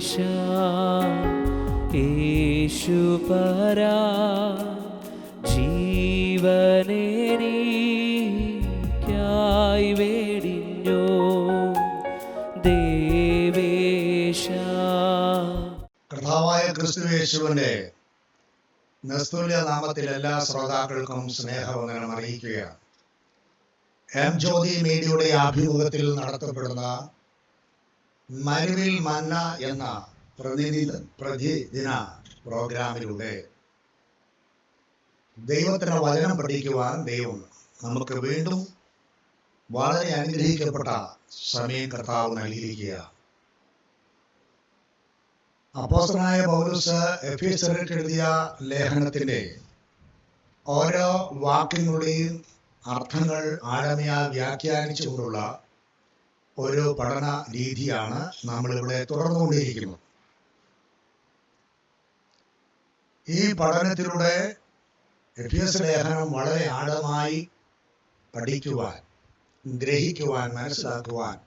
യേശുനാഥീശ യേശുപരാ ജീവനെനിക്കായി വേടിഞ്ഞോ. ദേവേശ. കർത്താവായ ക്രിസ്തു യേശുവിന്റെ നിസ്തുല്യ നാമത്തിൽ എല്ലാ ശ്രോതാക്കൾക്കും സ്നേഹവന്ദനം അറിയിക്കുക എം ജ്യോതി മീഡിയയുടെ ആഭിമുഖ്യത്തിൽ നടത്തപ്പെടുന്ന മരുവിൽ മന്ന എന്ന പ്രതിനിധി പ്രതിദിന പ്രോഗ്രാമിലൂടെ ദൈവത്തിന്റെ വചനം പഠിക്കുവാൻ ദൈവം നമുക്ക് വീണ്ടും വളരെ അനുഗ്രഹിക്കപ്പെട്ട സമയം കർത്താവ് നൽകിയിരിക്കുക അപ്പോസനായ പൗലൂസ് എഫീസർക്ക് എഴുതിയ ലേഖനത്തിന്റെ ഓരോ വാക്യങ്ങളുടെയും അർത്ഥങ്ങൾ ആഴമയാൽ വ്യാഖ്യാനിച്ചുകൊണ്ടുള്ള ഒരു പഠന രീതിയാണ് നമ്മളിവിടെ തുടർന്നുകൊണ്ടിരിക്കുന്നത്. ഈ പഠനത്തിലൂടെ എഫീസ് ലേഖനം വളരെ ആഴമായി പഠിക്കുവാൻ ഗ്രഹിക്കുവാൻ മനസ്സിലാക്കുവാൻ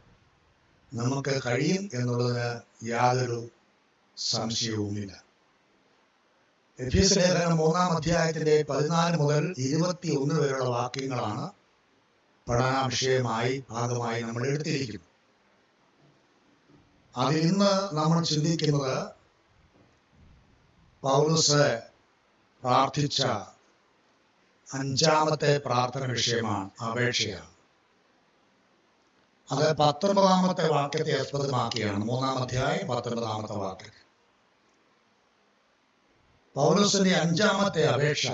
നമുക്ക് കഴിയും എന്നുള്ളതിന് യാതൊരു സംശയവുമില്ല. എഫീസ് ലേഖനം മൂന്നാം അധ്യായത്തിന്റെ പതിനാല് മുതൽ ഇരുപത്തി ഒന്ന് വരെയുള്ള വാക്യങ്ങളാണ് പഠനാവിഷയമായി ഭാഗമായി നമ്മൾ എടുത്തിരിക്കുന്നു. അതിൽ ഇന്ന് നമ്മൾ ചിന്തിക്കുന്നത് പൗലോസ് പ്രാർത്ഥിച്ച അഞ്ചാമത്തെ പ്രാർത്ഥന വിഷയമാണ് അപേക്ഷയാണ്. അത് പത്തൊൻപതാമത്തെ വാക്യത്തെ ആസ്പദമാക്കിയാണ് മൂന്നാം അധ്യായം പത്തൊൻപതാമത്തെ വാക്യം. പൗലോസിന്റെ അഞ്ചാമത്തെ അപേക്ഷ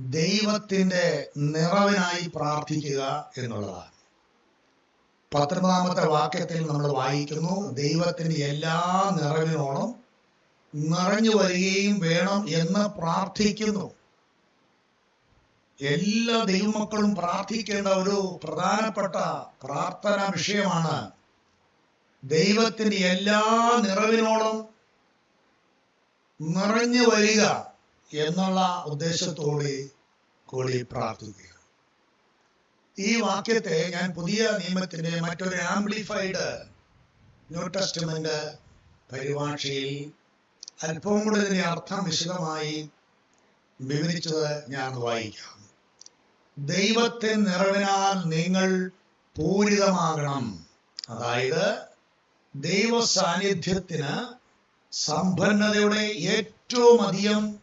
ദൈവത്തിന്റെ നിറവിനായി പ്രാർത്ഥിക്കുക എന്നുള്ളതാണ്. പത്തൊമ്പതാമത്തെ വാക്യത്തിൽ നമ്മൾ വായിക്കുന്നു ദൈവത്തിന്റെ എല്ലാ നിറവിനോളം നിറഞ്ഞു വരികയും വേണം എന്ന് പ്രാർത്ഥിക്കുന്നു. എല്ലാ ദൈവമക്കളും പ്രാർത്ഥിക്കേണ്ട ഒരു പ്രധാനപ്പെട്ട പ്രാർത്ഥന വിഷയമാണ് ദൈവത്തിന്റെ എല്ലാ നിറവിനോളം നിറഞ്ഞു വരിക. എന്നുള്ള ഉദ്ദേശത്തോടെ കൂടി പ്രാർത്ഥിക്കുക. ഈ വാക്യത്തെ ഞാൻ പുതിയ നിയമത്തിന്റെ മറ്റൊരു ആംപ്ലിഫൈഡ് ന്യൂ ടെസ്റ്റ്മെന്റ് പരിഭാഷയിൽ അല്പം കൂടി ഇതിന്റെ അർത്ഥം വിശദമായി വിവരിച്ചത് ഞാൻ വായിക്കാം. ദൈവത്തിൻ നിറവിനാൽ നിങ്ങൾ പൂരിതമാകണം. അതായത് ദൈവ സാന്നിധ്യത്തിന് സമ്പന്നതയുടെ ഏറ്റവും അധികം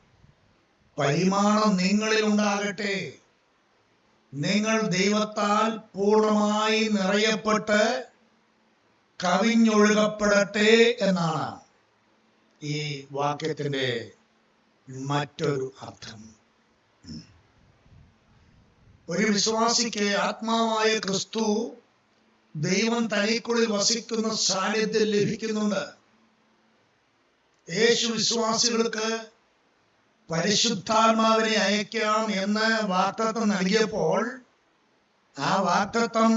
പരിമാണം നിങ്ങളിൽ ഉണ്ടാകട്ടെ. നിങ്ങൾ ദൈവത്താൽ പൂർണമായി നിറയപ്പെട്ട് കവിഞ്ഞൊഴുകപ്പെടട്ടെ എന്നാണ് ഈ വാക്യത്തിന്റെ മറ്റൊരു അർത്ഥം. ഒരു വിശ്വാസിക്ക് ആത്മാവായ ക്രിസ്തു ദൈവം തനിക്കുള്ളിൽ വസിക്കുന്ന സാന്നിധ്യം ലഭിക്കുന്നുണ്ട്. യേശു വിശ്വാസികൾക്ക് പരിശുദ്ധാത്മാവിനെ അയക്കാം എന്ന് വാക്തത്വം നൽകിയപ്പോൾ ആ വാക്തത്വം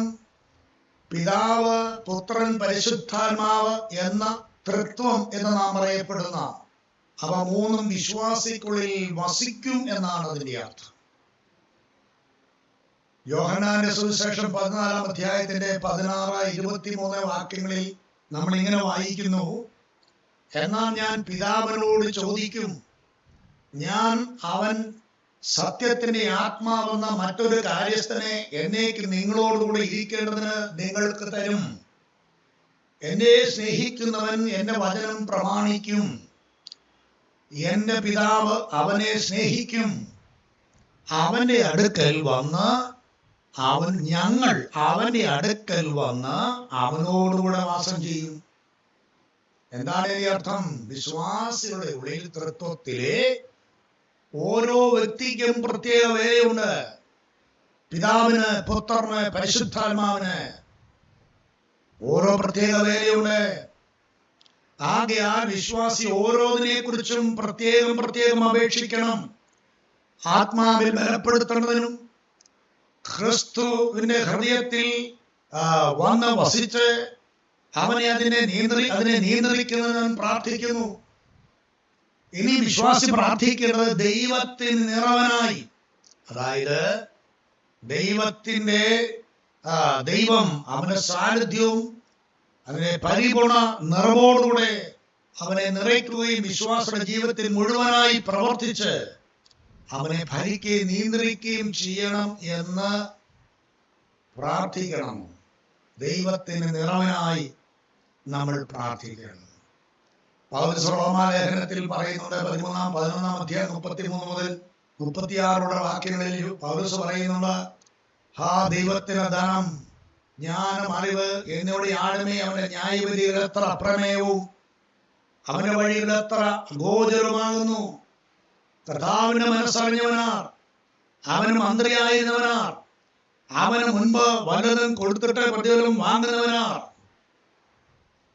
പിതാവ് പുത്രൻ പരിശുദ്ധാത്മാവ് എന്ന തൃത്വം എന്ന് നാം അറിയപ്പെടുന്ന അവ മൂന്നും വിശ്വാസിക്കുള്ളിൽ വസിക്കും എന്നാണ് അതിന്റെ അർത്ഥം. യോഹനാന്റെ സുവിശേഷം പതിനാലാം അധ്യായത്തിന്റെ പതിനാറ് ഇരുപത്തിമൂന്ന് വാക്യങ്ങളിൽ നമ്മൾ ഇങ്ങനെ വായിക്കുന്നു എന്നാൽ ഞാൻ പിതാവിനോട് ചോദിക്കും ഞാൻ അവൻ സത്യത്തിന്റെ ആത്മാവെന്ന മറ്റൊരു കാര്യസ്ഥനെ എന്നേക്ക് നിങ്ങളോടുകൂടി ഇരിക്കേണ്ടതിന് നിങ്ങൾക്ക് തരും. എന്നെ സ്നേഹിക്കുന്നവൻ എന്റെ വചനം പ്രമാണിക്കും. എന്റെ പിതാവ് അവനെ സ്നേഹിക്കും. അവന്റെ അടുക്കൽ വന്ന് അവൻ ഞങ്ങൾ അവന്റെ അടുക്കൽ വന്ന് അവനോടുകൂടെ വാസം ചെയ്യും. എന്താണ് ഈ അർത്ഥം? വിശ്വാസികളുടെ ഉള്ളിൽ തൃത്വത്തിലെ ഓരോ വ്യക്തിക്കും പ്രത്യേക വേലയുണ്ട്. പിതാവിന് പുത്രന് പരിശുദ്ധാത്മാവിന് ഓരോ പ്രത്യേക വേലയുണ്ട്. ആകെ ആ വിശ്വാസി ഓരോന്നിനെ കുറിച്ചും പ്രത്യേകം പ്രത്യേകം അപേക്ഷിക്കണം. ആത്മാവിൽ ബലപ്പെടുത്തുന്നതിനും ക്രിസ്തുവിന്റെ ഹൃദയത്തിൽ വന്ന് വസിച്ച് അവനെ അതിനെ നിയന്ത്രി അതിനെ നിയന്ത്രിക്കുന്നതിനും പ്രാർത്ഥിക്കുന്നു. ഇനി വിശ്വാസി പ്രാർത്ഥിക്കേണ്ടത് ദൈവത്തിന് നിറവനായി. അതായത് ദൈവത്തിന്റെ ദൈവം അവന്റെ സാന്നിധ്യവും അതിനെ പരിപൂർണ നിറവോടുകൂടെ അവനെ നിറയ്ക്കുകയും വിശ്വാസിയുടെ ജീവിതത്തിൽ മുഴുവനായി പ്രവർത്തിച്ച് അവനെ ഭരിക്കുകയും നിയന്ത്രിക്കുകയും ചെയ്യണം എന്ന് പ്രാർത്ഥിക്കണം. ദൈവത്തിന് നിറവനായി നമ്മൾ പ്രാർത്ഥിക്കണം. പൗരസ് റോമാലേഖനത്തിൽ പറയുന്നുണ്ട് പതിമൂന്നാം പതിനൊന്നാം അധ്യായം മുപ്പത്തിമൂന്ന് മുതൽ മുപ്പത്തിയാറുള്ള വാക്യങ്ങളിൽ പൗരസ് പറയുന്നുണ്ട് ഹാ ദൈവത്തിന് ദാനം ജ്ഞാനം അറിവ് എന്നിവിടെ ആഴമേ അവന്റെ ന്യായവിധികൾ എത്ര അപ്രമേയവും അവന്റെ വഴികൾ എത്ര അഗോചരമാകുന്നു കർത്താവിന്റെ മനസ്സറിഞ്ഞവനാർ അവന് മന്ത്രിയായിരുന്നവനാർ അവന് മുൻപ് വലതും കൊടുത്തിട്ട് പ്രതിഫലം വാങ്ങുന്നവനാർ.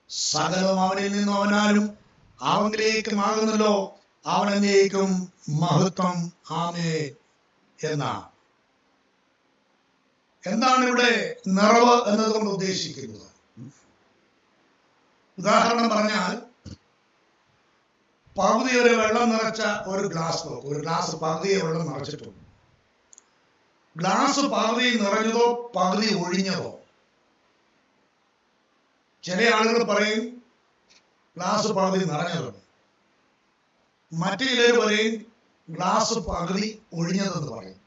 സകലം അവനിൽ നിന്നും അവനാലും അവങ്കിലേക്കും ആകുന്നല്ലോ അവനെന്നേക്കും മഹത്വം. ആമേ എന്ന. എന്താണ് ഇവിടെ നിറവ് എന്നത് കൊണ്ട് ഉദ്ദേശിക്കുന്നത്? ഉദാഹരണം പറഞ്ഞാൽ പകുതി ഒരു വെള്ളം നിറച്ച ഒരു ഗ്ലാസ് നോക്കും ഒരു ഗ്ലാസ് പകുതിയെ വെള്ളം നിറച്ചിട്ടുണ്ട് ഗ്ലാസ് പകുതി നിറഞ്ഞതോ പകുതി ഒഴിഞ്ഞതോ? ചില ആളുകൾ പറയും ഗ്ലാസ് പകുതി നിറഞ്ഞതെന്ന് മറ്റു ചിലർ പറയും ഗ്ലാസ് പകുതി ഒഴിഞ്ഞതെന്ന് പറയും.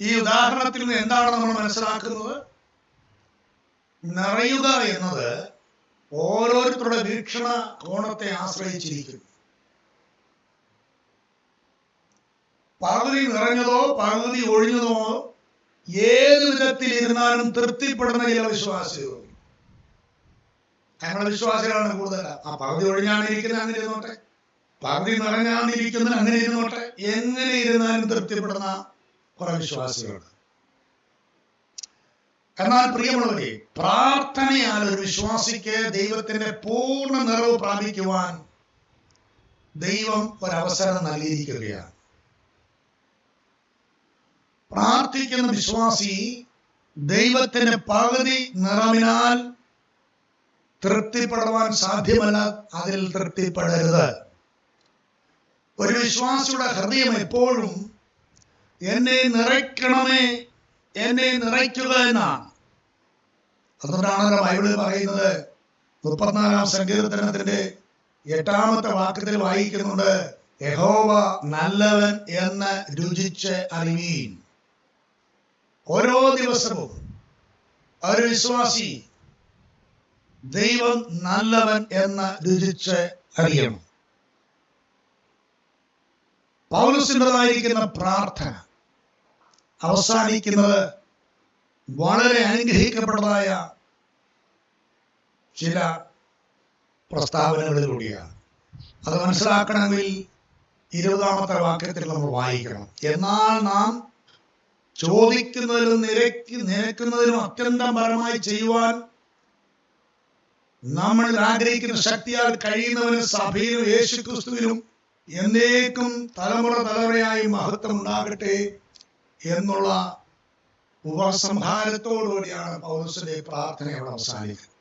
ഈ ഉദാഹരണത്തിൽ നിന്ന് എന്താണ് നമ്മൾ മനസ്സിലാക്കുന്നത്? നിറയുക എന്നത് ഓരോരുത്തരുടെ വീക്ഷണ കോണത്തെ ആശ്രയിച്ചിരിക്കും പകുതി നിറഞ്ഞതോ പകുതി ഒഴിഞ്ഞതോ ഏത് വിധത്തിൽ ഇരുന്നാലും തൃപ്തിപ്പെടുന്ന ചില വിശ്വാസികൾ ഞങ്ങളുടെ വിശ്വാസികളാണ് കൂടുതൽ ആ പകുതി ഒഴിഞ്ഞാണ് ഇരിക്കുന്നത് അങ്ങനെ ഇരുന്നോട്ടെ. പകുതി നിറഞ്ഞാണ് ഇരിക്കുന്നത് അങ്ങനെ ഇരുന്നോട്ടെ. എങ്ങനെ ഇരുന്നാലും തൃപ്തിപ്പെടുന്ന കുറെ വിശ്വാസികളുണ്ട് എന്നാൽ പ്രിയമുള്ളവരെ പ്രാർത്ഥനയാൽ ഒരു വിശ്വാസിക്ക് ദൈവത്തിന്റെ പൂർണ നിറവ് പ്രാപിക്കുവാൻ ദൈവം ഒരവസരം നൽകിയിരിക്കുകയാണ്. പ്രാർത്ഥിക്കുന്ന വിശ്വാസി ദൈവത്തിന്റെ പകുതി നിറവിനാൽ തൃപ്തിപ്പെടുവാൻ സാധ്യമല്ല അതിൽ തൃപ്തിപ്പെടരുത്. ഒരു വിശ്വാസിയുടെ ഹൃദയം എപ്പോഴും എന്നെ നിറയ്ക്കണമേ എന്നെ നിറയ്ക്കുക എന്നാണ്. അതുകൊണ്ടാണല്ലോ ബൈബിളിൽ പറയുന്നത് മുപ്പത്തിനാലാം സങ്കീർത്തനത്തിന്റെ എട്ടാമത്തെ വാക്യത്തിൽ വായിക്കുന്നുണ്ട് യഹോവ നല്ലവൻ എന്ന് രുചിച്ച് അറിവീൻ. ഓരോ ദിവസവും ഒരു വിശ്വാസി ദൈവം നല്ലവൻ എന്ന് രുചിച്ച് അറിയണം പൗലസിന്റെതായിരിക്കുന്ന പ്രാർത്ഥന അവസാനിക്കുന്നത് വളരെ അനുഗ്രഹിക്കപ്പെട്ടതായ ചില പ്രസ്താവനകളിലൂടെയാണ് അത് മനസ്സിലാക്കണമെങ്കിൽ ഇരുപതാമത്തെ വാക്യത്തിൽ നമ്മൾ വായിക്കണം. എന്നാൽ നാം ചോദിക്കുന്നതിലും നിരക്കി നിരക്കുന്നതിലും അത്യന്തം പരമായി ചെയ്യുവാൻ നമ്മൾ ആഗ്രഹിക്കുന്ന ശക്തിയാൽ കഴിയുന്നവന് സഭയിലും യേശു ക്രിസ്തുവിലും എന്നേക്കും തലമുറ തലമുറയായി മഹത്വം ഉണ്ടാകട്ടെ എന്നുള്ള ഉപസംഹാരത്തോടുകൂടിയാണ് പൗരസിന്റെ പ്രാർത്ഥന അവസാനിക്കുന്നത്.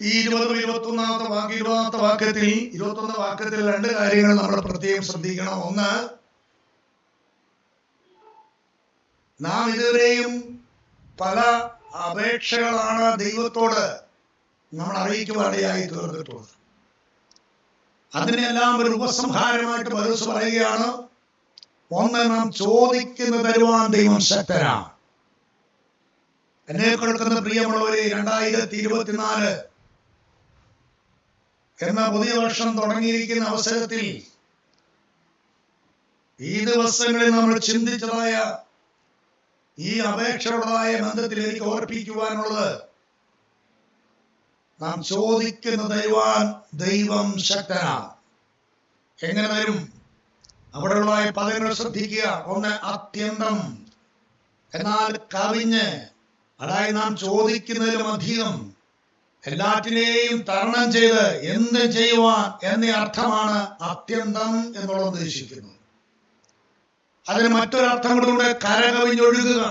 ഈ ഇരുപതും ഇരുപത്തി ഒന്നാമത്തെ വാക്ക് ഇരുപതാമത്തെ വാക്യത്തിൽ ഇരുപത്തി ഒന്ന് വാക്യത്തിൽ രണ്ട് കാര്യങ്ങൾ നമ്മൾ പ്രത്യേകം ശ്രദ്ധിക്കണം. ഒന്ന് നാം ഇതുവരെയും പല അപേക്ഷകളാണ് ദൈവത്തോട് നമ്മൾ അറിയിക്കുവാനിടയായി തീർന്നിട്ടുള്ളത്. അതിനെല്ലാം ഒരു ഉപസംഹാരമായിട്ട് പൗലോസ് പറയുകയാണ് ഒന്ന് നാം ചോദിക്കുന്ന തരുവാൻ ദൈവം ശക്തനാണ്. എന്നെ കൊടുക്കുന്ന പ്രിയമുള്ളവരെ രണ്ടായിരത്തി ഇരുപത്തിനാല് എന്ന പുതിയ വർഷം തുടങ്ങിയിരിക്കുന്ന അവസരത്തിൽ ഈ ദിവസങ്ങളിൽ നമ്മൾ ചിന്തിച്ചതായ ഈ അപേക്ഷകളായ ബന്ധത്തിൽ എനിക്ക് ഓർപ്പിക്കുവാനുള്ളത് നാം ചോദിക്കുന്ന ദൈവാൻ ദൈവം ശക്തനാണ്. എങ്ങനെ തരും അവിടെയുള്ള പദങ്ങൾ ശ്രദ്ധിക്കുക. ഒന്ന് അത്യന്തം. എന്നാൽ കവിഞ്ഞ് അതായത് നാം ചോദിക്കുന്നതിലും അധികം എല്ലാറ്റിനെയും തരണം ചെയ്ത് എന്ത് ചെയ്യുവാൻ എന്ന അർത്ഥമാണ് അത്യന്തം എന്നുള്ളത് ഉദ്ദേശിക്കുന്നത് അതിന് മറ്റൊരർത്ഥം കൂടെ കരകവിഞ്ഞൊഴുകുക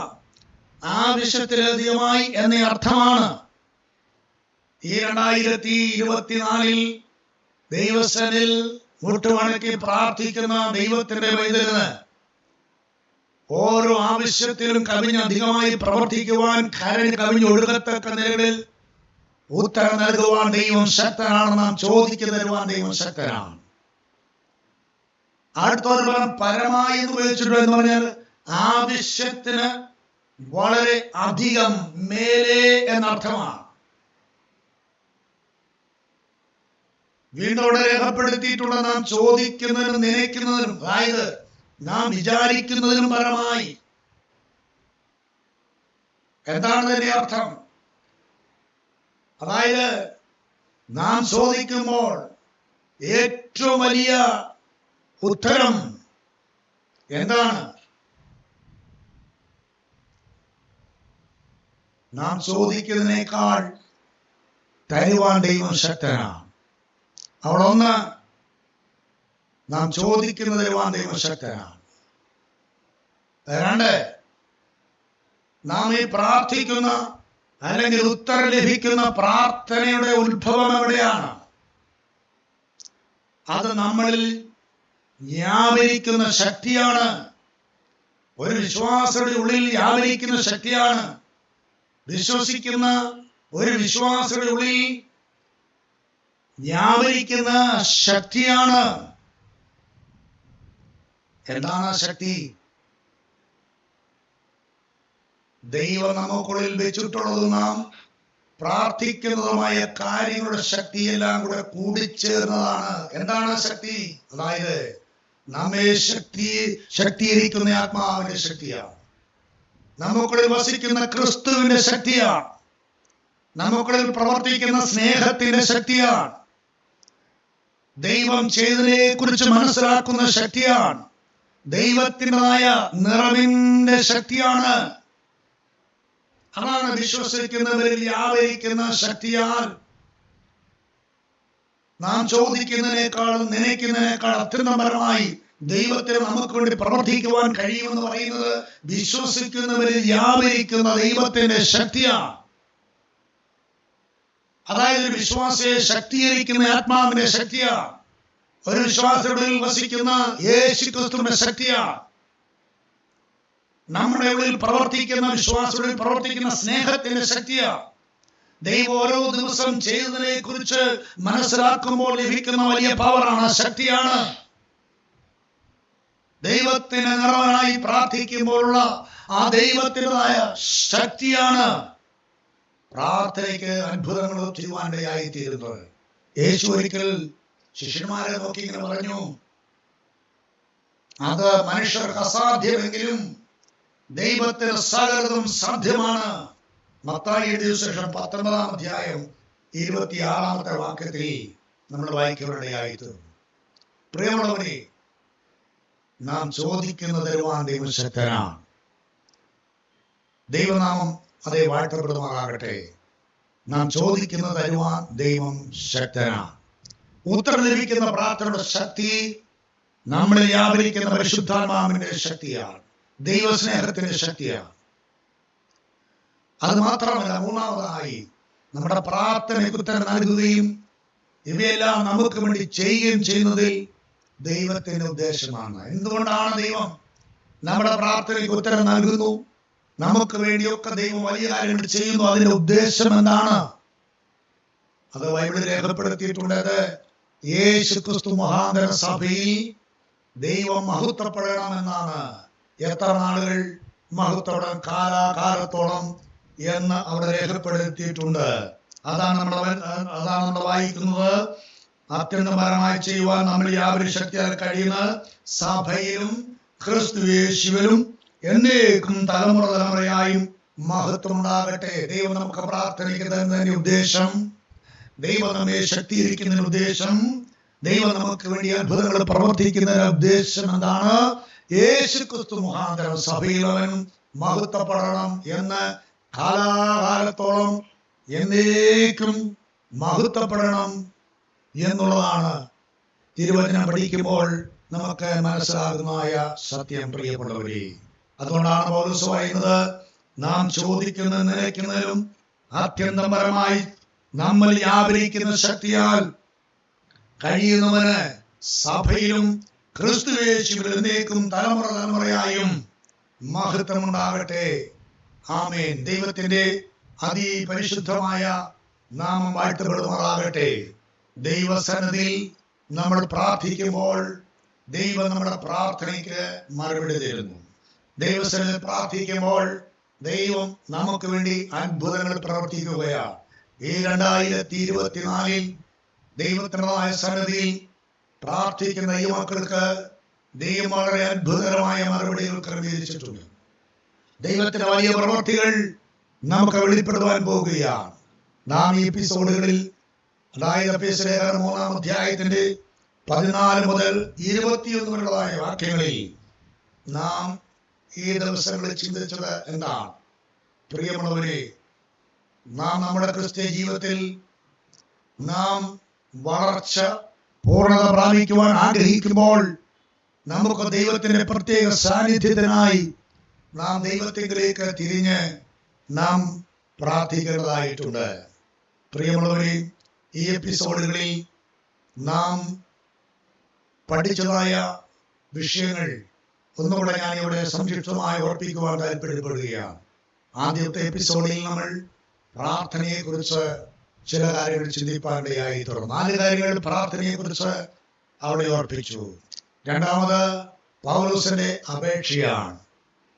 ആവശ്യത്തിലധികമായി എന്ന അർത്ഥമാണ് ഈ രണ്ടായിരത്തി ഇരുപത്തിനാലിൽ ദൈവസനിൽ മുട്ടുവണക്കി പ്രാർത്ഥിക്കുന്ന ദൈവത്തിന്റെ വൈദ്യുതിന് ഓരോ ആവശ്യത്തിലും കവിഞ്ഞധികമായി പ്രവർത്തിക്കുവാൻ കരഞ്ഞ് കവിഞ്ഞൊഴുകത്തക്ക നിലകളിൽ ഉത്തരം നൽകുവാൻ ദൈവം ശക്തനാണ് നാം ചോദിക്കുന്ന തരുവാൻ ദൈവം ശക്തനാണ്. അടുത്തൊരു പദം പരമായി ഉപയോഗിച്ചിട്ടുണ്ട് എന്ന് പറഞ്ഞാൽ ആവശ്യത്തിന് വളരെ അധികം മേലെ എന്നർത്ഥമാണ്. വീണ്ടും അവിടെ രേഖപ്പെടുത്തിയിട്ടുള്ള നാം ചോദിക്കുന്നതിനും നനയ്ക്കുന്നതിനും അതായത് നാം വിചാരിക്കുന്നതിനും പരമായി. എന്താണ് ഇതിന്റെ അർത്ഥം? അതായത് നാം ചോദിക്കുമ്പോൾ ഏറ്റവും വലിയ ഉത്തരം എന്താണ്? നാം ചോദിക്കുന്നതിനേക്കാൾ തരുവാൻ ദൈവം ശക്തനാണ്. അവളൊന്ന് നാം ചോദിക്കുന്ന തരുവാൻ ദൈവം ശക്തനാണ്. രണ്ട് നാം ഈ പ്രാർത്ഥിക്കുന്ന അല്ലെങ്കിൽ ഉത്തരം ലഭിക്കുന്ന പ്രാർത്ഥനയുടെ ഉത്ഭവം എവിടെയാണ്? അത് നമ്മളിൽ വ്യാപരിക്കുന്ന ശക്തിയാണ്. ഒരു വിശ്വാസയുടെ ഉള്ളിൽ വ്യാപരിക്കുന്ന ശക്തിയാണ്. വിശ്വസിക്കുന്ന ഒരു വിശ്വാസയുടെ ഉള്ളിൽ വ്യാപരിക്കുന്ന ശക്തിയാണ്. എന്താണ് ആ ശക്തി? ദൈവം നമുക്കുള്ളിൽ വെച്ചിട്ടുള്ളത് നാം പ്രാർത്ഥിക്കുന്നതുമായ കാര്യങ്ങളുടെ ശക്തിയെല്ലാം കൂടെ കൂടിച്ചേർന്നതാണ്. എന്താണ് ശക്തി? അതായത് നമ്മെ ശക്തി ശക്തീകരിക്കുന്ന ആത്മാവിന്റെ ശക്തിയാണ്. നമുക്കുള്ളിൽ വസിക്കുന്ന ക്രിസ്തുവിന്റെ ശക്തിയാണ്. നമുക്കുള്ളിൽ പ്രവർത്തിക്കുന്ന സ്നേഹത്തിന്റെ ശക്തിയാണ്. ദൈവം ചെയ്തതിനെ കുറിച്ച് മനസ്സിലാക്കുന്ന ശക്തിയാണ്. ദൈവത്തിന്റെതായ നിറവിന്റെ ശക്തിയാണ്. അതാണ് വിശ്വസിക്കുന്നവരിൽ വ്യാപരിക്കുന്ന ശക്തിയാൽ നാം ചോദിക്കുന്നതിനേക്കാളും നനയ്ക്കുന്നതിനേക്കാൾ അത്യന്തപരമായി ദൈവത്തിന് നമുക്ക് വേണ്ടി പ്രവർത്തിക്കുവാൻ കഴിയുമെന്ന് പറയുന്നത് വിശ്വസിക്കുന്നവരിൽ വ്യാപരിക്കുന്ന ദൈവത്തിന്റെ ശക്തിയാണ്. അതായത് വിശ്വാസിയെ ശക്തീകരിക്കുന്ന ആത്മാവിന്റെ ശക്തിയാണ്. ഒരു വിശ്വാസിയുടെ വസിക്കുന്ന യേശു ക്രിസ്തുവിന്റെ ശക്തിയാണ്. നമ്മുടെ ഉള്ളിൽ പ്രവർത്തിക്കുന്ന വിശ്വാസികളിൽ പ്രവർത്തിക്കുന്ന സ്നേഹത്തിന്റെ ശക്തിയാണ്. ദൈവം ഓരോ ദിവസം ചെയ്തതിനെ കുറിച്ച് മനസ്സിലാക്കുമ്പോൾ ലഭിക്കുന്ന വലിയ പവറാണ് ശക്തിയാണ്. ദൈവത്തിന് നിറവനായി പ്രാർത്ഥിക്കുമ്പോഴുള്ള ആ ദൈവത്തിന്റെതായ ശക്തിയാണ് പ്രാർത്ഥനയ്ക്ക് അത്ഭുതങ്ങൾ ചെയ്യുവാനിടയായി തീരുന്നത് യേശു ഒരിക്കൽ ശിഷ്യന്മാരെ നോക്കി ഇങ്ങനെ പറഞ്ഞു അത് മനുഷ്യർക്ക് അസാധ്യമെങ്കിലും ദൈവത്തിന് സകലതും സാധ്യമാണ്. മത്തായി എഴുതിയ ശേഷം പത്തൊമ്പതാം അധ്യായം ഇരുപത്തിയാറാമത്തെ വാക്യത്തിൽ നമ്മൾ വായിക്കുന്നവരുടെയായി തീർന്നു പ്രിയമുള്ളവരെ നാം ചോദിക്കുന്ന തരുവാൻ ദൈവം ശക്തനാണ് ദൈവനാമം അതേ വാഴ്ത്തപ്പെടുമാറാകട്ടെ. നാം ചോദിക്കുന്ന തരുവാൻ ദൈവം ശക്തനാണ് ഉത്തരം ലഭിക്കുന്ന പ്രാർത്ഥനയുടെ ശക്തി നമ്മളെ വ്യാപരിക്കുന്ന പരിശുദ്ധാത്മാവിന്റെ ശക്തിയാണ്. ദൈവസ്നേഹത്തിന്റെ ശക്തിയാണ്. അത് മാത്രമല്ല മൂന്നാമതായി നമ്മുടെ പ്രാർത്ഥനയ്ക്ക് ഉത്തരം നൽകുകയും ഇവയെല്ലാം നമുക്ക് വേണ്ടി ചെയ്യുകയും ചെയ്യുന്നതിൽ ദൈവത്തിന്റെ ഉദ്ദേശമാണ്. എന്തുകൊണ്ടാണ് ദൈവം നമ്മുടെ പ്രാർത്ഥനയ്ക്ക് ഉത്തരം നൽകുന്നു? നമുക്ക് വേണ്ടിയൊക്കെ ദൈവം വലിയ കാര്യങ്ങൾ ചെയ്യുന്നു. അതിന്റെ ഉദ്ദേശം എന്താണ്? അത് ബൈബിളിൽ രേഖപ്പെടുത്തിയിട്ടുണ്ട്. അത് യേശു ക്രിസ്തു മഹാന്തര സഭയിൽ ദൈവം മഹത്വപ്പെടണമെന്നാണ്. എത്ര നാളുകൾ മഹത്വം കാലാകാലത്തോളം എന്ന് അവിടെ രേഖപ്പെടുത്തിയിട്ടുണ്ട്. അതാണ് നമ്മൾ അതാണ് നമ്മൾ വായിക്കുന്നത്. അത്യന്തപരമായി ചെയ്യുവാൻ നമ്മൾ യാതൊരു ശക്തിയാൽ കഴിയുന്ന സഭയിലും ക്രിസ്തു യേശുവിലും എന്നേക്കും തലമുറ തലമുറയായും മഹത്വം ഉണ്ടാകട്ടെ. ദൈവം നമുക്ക് പ്രാർത്ഥനിക്കുന്നതിന്റെ ഉദ്ദേശം. ദൈവം നമ്മെ ശക്തീകരിക്കുന്നതിന് ഉദ്ദേശം. ദൈവം നമുക്ക് വേണ്ടി അത്ഭുതങ്ങൾ പ്രവർത്തിക്കുന്നതിന് ഉദ്ദേശം എന്താണ്? യേശു ക്രിസ്തു മുഖാന്തരം സഭയിലവൻ മഹത്വപ്പെടണം എന്ന് കാലാകാലത്തോളം എന്നേക്കും മഹത്വപ്പെടണം എന്നുള്ളതാണ്. തിരുവചനം പഠിക്കുമ്പോൾ നമുക്ക് മനസ്സിലാകുന്നതായ സത്യം പ്രിയപ്പെട്ടവരെ. അതുകൊണ്ടാണ് പൗലോസ് പറയുന്നത് നാം ചോദിക്കുന്ന നിലയ്ക്കുന്നതിലും ആത്യന്തപരമായി നമ്മൾ വ്യാപരിക്കുന്ന ശക്തിയാൽ കഴിയുന്നവന് സഭയിലും ക്രിസ്തുവേശുവിൽ എന്നേക്കും തലമുറ തലമുറയായും മഹത്വമുണ്ടാകട്ടെ. ആമേൻ. ദൈവത്തിന്റെ അതിപരിശുദ്ധമായ നാമം വാഴ്ത്തപ്പെടുമാറാകട്ടെ. ദൈവസന്നതിൽ നമ്മൾ പ്രാർത്ഥിക്കുമ്പോൾ ദൈവം നമ്മുടെ പ്രാർത്ഥനയ്ക്ക് മറുപടി തരുന്നു. ദൈവസനത്തിൽ പ്രാർത്ഥിക്കുമ്പോൾ ദൈവം നമുക്ക് വേണ്ടി അത്ഭുതങ്ങൾ പ്രവർത്തിക്കുകയാണ്. ഈ രണ്ടായിരത്തി ഇരുപത്തിനാലിൽ ദൈവത്തിനായ സന്നദ്ധിയിൽ പ്രാർത്ഥിക്കുന്ന ഈ മക്കൾക്ക് ദൈവം വളരെ അത്ഭുതകരമായ മറുപടികൾ ക്രമീകരിച്ചിട്ടുണ്ട്. ദൈവത്തിന്റെ വലിയ പ്രവർത്തികൾ നമുക്ക് വെളിപ്പെടുവാൻ പോകുകയാണ്. നാം ഈ എപ്പിസോഡുകളിൽ അതായത് മൂന്നാം അധ്യായത്തിന്റെ പതിനാല് മുതൽ ഇരുപത്തിയൊന്ന് വരെയുള്ളതായ വാക്യങ്ങളിൽ നാം ഈ ദിവസങ്ങളിൽ ചിന്തിച്ചത് എന്താണ്? പ്രിയമുള്ളവരെ നാം നമ്മുടെ ക്രിസ്ത്യ ജീവിതത്തിൽ നാം വളർച്ച പൂർണത പ്രാപിക്കുവാൻ ആഗ്രഹിക്കുമ്പോൾ നമുക്ക് ദൈവത്തിന്റെ പ്രത്യേക സാന്നിധ്യത്തിനായി നാം ദൈവത്തിലേക്ക് തിരിഞ്ഞ് നാം പ്രാർത്ഥിക്കേണ്ടതായിട്ടുണ്ട്. പ്രിയമുള്ളവരെ ഈ എപ്പിസോഡുകളിൽ നാം പഠിച്ചതായ വിഷയങ്ങൾ ഒന്നുകൂടെ ഞാൻ ഇവിടെ സംക്ഷിപ്തമായി ഓർപ്പിക്കുവാൻ താല്പര്യപ്പെടുകയാണ്. ആദ്യത്തെ എപ്പിസോഡിൽ നമ്മൾ പ്രാർത്ഥനയെക്കുറിച്ച് ചില കാര്യങ്ങൾ ചിന്തിപ്പാനിടയായി തുടർന്നു. നാല് കാര്യങ്ങൾ പ്രാർത്ഥനയെക്കുറിച്ച് അവിടെ ഓർപ്പിച്ചു രണ്ടാമത് പൗലോസിന്റെ അപേക്ഷയാണ്.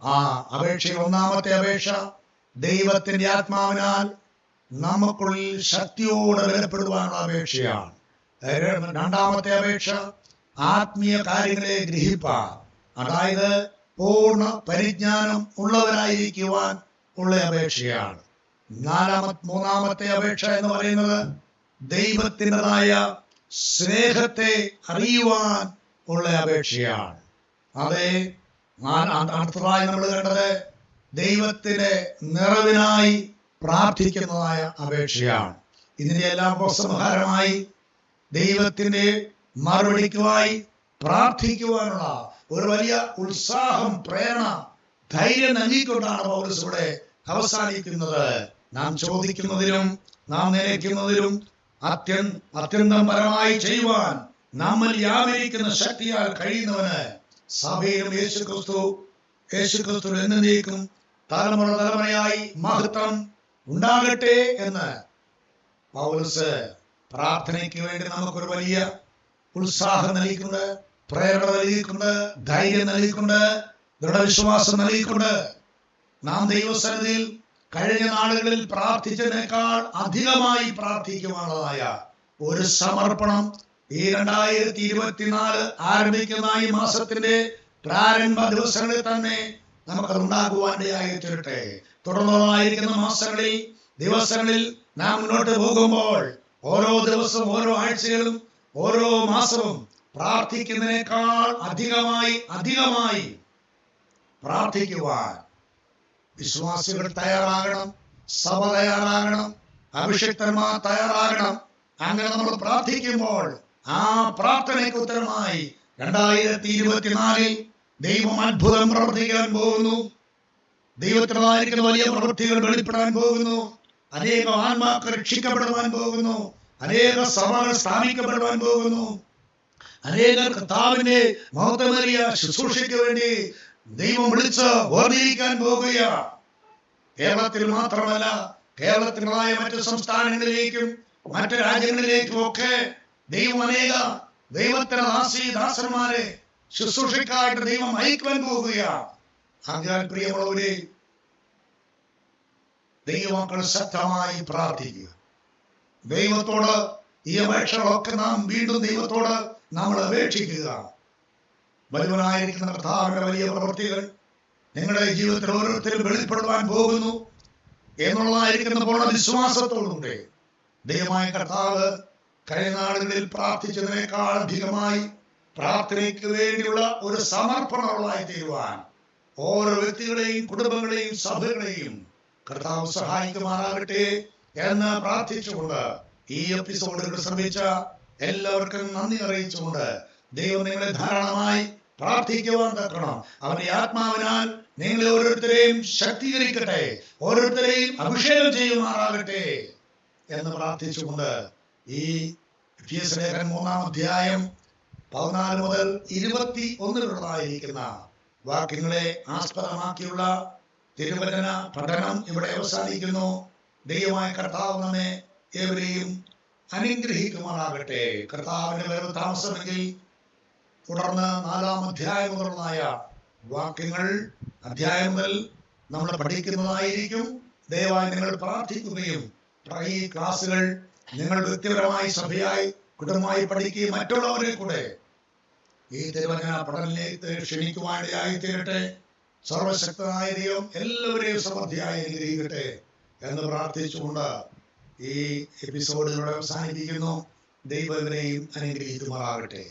ആ അപേക്ഷയിൽ ഒന്നാമത്തെ അപേക്ഷ ദൈവത്തിന്റെ ആത്മാവിനാൽ നമുക്കുള്ളിൽ ശക്തിയോടെ ബലപ്പെടുവാനുള്ള അപേക്ഷയാണ്. രണ്ടാമത്തെ അപേക്ഷ ആത്മീയ കാര്യങ്ങളെ ഗ്രഹിപ്പാൻ അതായത് പൂർണ പരിജ്ഞാനം ഉള്ളവരായിരിക്കുവാൻ ഉള്ള അപേക്ഷയാണ്. നാലാമത്തെ മൂന്നാമത്തെ അപേക്ഷ എന്ന് പറയുന്നത് ദൈവത്തിന്റെതായ സ്നേഹത്തെ അറിയുവാൻ ഉള്ള അപേക്ഷയാണ്. അതെ അടുത്തതായി നമ്മൾ കണ്ടത് ദൈവത്തിന്റെ നിറവിനായി പ്രാർത്ഥിക്കുന്നതായ അപേക്ഷയാണ്. ഇതിന്റെ എല്ലാം ഉപസംഹാരമായി ദൈവത്തിന്റെ മറുപടിക്കുമായി പ്രാർത്ഥിക്കുവാനുള്ള ഒരു വലിയ ഉത്സാഹം പ്രേരണ ധൈര്യം നൽകിക്കൊണ്ടാണ് പൗരസ് ഇവിടെ അവസാനിക്കുന്നത്. നാം ചോദിക്കുന്നതിലും നാം നനയ്ക്കുന്നതിലും അത്യന്തം അത്യന്തം പരമായി ചെയ്യുവാൻ നമ്മൾ വ്യാപരിക്കുന്ന ശക്തിയാൽ കഴിയുന്നവന് സഭയിലും യേശു ക്രിസ്തു യേശു ക്രിസ്തു എന്നേക്കും തലമുറ തലമുറയായി മഹത്വം ഉണ്ടാകട്ടെ എന്ന് പൗലസ് പ്രാർത്ഥനയ്ക്ക് വേണ്ടി നമുക്കൊരു വലിയ ഉത്സാഹം നൽകിക്കൊണ്ട് പ്രേരണ നൽകിക്കൊണ്ട് ധൈര്യം നൽകിക്കൊണ്ട് ദൃഢവിശ്വാസം നൽകിക്കൊണ്ട് നാം ദൈവസന്നിധിയിൽ കഴിഞ്ഞ നാളുകളിൽ പ്രാർത്ഥിച്ചതിനേക്കാൾ അധികമായി പ്രാർത്ഥിക്കുവാനുള്ളതായ ഒരു സമർപ്പണം ഈ രണ്ടായിരത്തി ഇരുപത്തിനാല് ആരംഭിക്കുന്ന ഈ മാസത്തിന്റെ പ്രാരംഭ ദിവസങ്ങളിൽ തന്നെ നമുക്കത് ഉണ്ടാകുവാനിടയായി തീരട്ടെ തുടർന്നുള്ളതായിരിക്കുന്ന മാസങ്ങളിൽ ദിവസങ്ങളിൽ നാം മുന്നോട്ട് പോകുമ്പോൾ ഓരോ ദിവസവും ഓരോ ആഴ്ചകളും ഓരോ മാസവും പ്രാർത്ഥിക്കുന്നതിനേക്കാൾ അധികമായി അധികമായി പ്രാർത്ഥിക്കുവാൻ വിശ്വാസികൾ തയ്യാറാകണം സഭ തയ്യാറാകണം അഭിഷിക്തന്മാർ തയ്യാറാകണം. അങ്ങനെ നമ്മൾ പ്രാർത്ഥിക്കുമ്പോൾ ആ പ്രാർത്ഥനയ്ക്ക് ഉത്തരമായി രണ്ടായിരത്തി ഇരുപത്തിനാലിൽ ദൈവം അത്ഭുതം പ്രവർത്തിക്കാൻ പോകുന്നു. ദൈവത്തിനായിരിക്കുന്ന വലിയ പ്രവൃത്തികൾ വെളിപ്പെടാൻ പോകുന്നു. അനേക ആത്മാക്കൾ രക്ഷിക്കപ്പെടുവാൻ പോകുന്നു. അനേക സഭകൾ സ്ഥാപിക്കപ്പെടുവാൻ പോകുന്നു. അനേക കർത്താവിന്റെ മഹത്വമേറിയ ശുശ്രൂഷയ്ക്ക് വേണ്ടി ദൈവം വിളിച്ച് ഓർമ്മിക്കാൻ പോകുകയാണ് കേരളത്തിൽ മാത്രമല്ല കേരളത്തിന്റെതായ മറ്റു സംസ്ഥാനങ്ങളിലേക്കും മറ്റു രാജ്യങ്ങളിലേക്കും ഒക്കെ ദൈവം അനേക ദൈവത്തിന് ദാസി ദാസന്മാരെ ശുശ്രൂഷക്കായിട്ട് ദൈവം അയക്കുവാൻ പോകുകയാണ്. അതിനാൽ പ്രിയമുള്ളവരെ ദൈവമക്കൾ ശക്തമായി പ്രാർത്ഥിക്കുക. ദൈവത്തോട് ഈ അപേക്ഷകളൊക്കെ നാം വീണ്ടും ദൈവത്തോട് നമ്മൾ അപേക്ഷിക്കുക. വലുവനായിരിക്കുന്ന കർത്താവിന്റെ വലിയ പ്രവൃത്തികൾ നിങ്ങളുടെ ജീവിതത്തിൽ ഓരോരുത്തരും വെളിപ്പെടുവാൻ പോകുന്നു എന്നുള്ളതായിരിക്കുന്ന പൂർണ വിശ്വാസത്തോടുകൂടെ ദൈവമായ കർത്താവ് കഴിഞ്ഞ നാളുകളിൽ പ്രാർത്ഥിച്ചതിനേക്കാൾ അധികമായി പ്രാർത്ഥനയ്ക്ക് വേണ്ടിയുള്ള ഒരു സമർപ്പണമുള്ളതായി തീരുവാൻ ഓരോ വ്യക്തികളെയും കുടുംബങ്ങളെയും സഭകളെയും കർത്താവ് സഹായിക്കുമാറാകട്ടെ എന്ന് പ്രാർത്ഥിച്ചുകൊണ്ട് ഈ എപ്പിസോഡുകൾ ശ്രമിച്ച എല്ലാവർക്കും നന്ദി അറിയിച്ചുകൊണ്ട് ദൈവം നിങ്ങളെ ധാരാളമായി പ്രാർത്ഥിക്കുവാൻ തക്കണം അവന്റെ ആത്മാവിനാൽ നിങ്ങളെ ഓരോരുത്തരെയും ശക്തീകരിക്കട്ടെ ഓരോരുത്തരെയും അഭിഷേകം ചെയ്യുമാറാകട്ടെ എന്ന് പ്രാർത്ഥിച്ചുകൊണ്ട് ഈ ടി എസ് ലേഖൻ മൂന്നാം അധ്യായം പതിനാല് മുതൽ ഇരുപത്തി ഒന്നിലുള്ളതായിരിക്കുന്ന വാക്യങ്ങളെ ആസ്പദമാക്കിയുള്ള തിരുവചന പഠനം ഇവിടെ അവസാനിക്കുന്നു. ദൈവമായ കർത്താവ് നമ്മെ ഏവരെയും അനുഗ്രഹിക്കുമാറാകട്ടെ. കർത്താവിന്റെ വരവ് താമസമെങ്കിൽ തുടർന്ന് നാലാം അധ്യായം മുതലായ വാക്യങ്ങൾ അധ്യായം മുതൽ നമ്മൾ പഠിക്കുന്നതായിരിക്കും. ദയവായി നിങ്ങൾ പ്രാർത്ഥിക്കുകയും ഈ ക്ലാസ്സുകൾ നിങ്ങൾ വ്യക്തിപരമായി സഭയായി കുടുംബമായി പഠിക്കുകയും മറ്റുള്ളവരെ കൂടെ ഈ തിരുവചന പഠനത്തിലേക്ക് ക്ഷണിക്കുവാനിടയായി തീരട്ടെ സർവശക്തനായ ദൈവം എല്ലാവരെയും സമൃദ്ധിയായി അനുഗ്രഹിക്കട്ടെ എന്ന് പ്രാർത്ഥിച്ചുകൊണ്ട് ഈ എപ്പിസോഡിലൂടെ അവസാനിപ്പിക്കുന്നു. thank അനുഗ്രഹിക്കുമാറാകട്ടെ.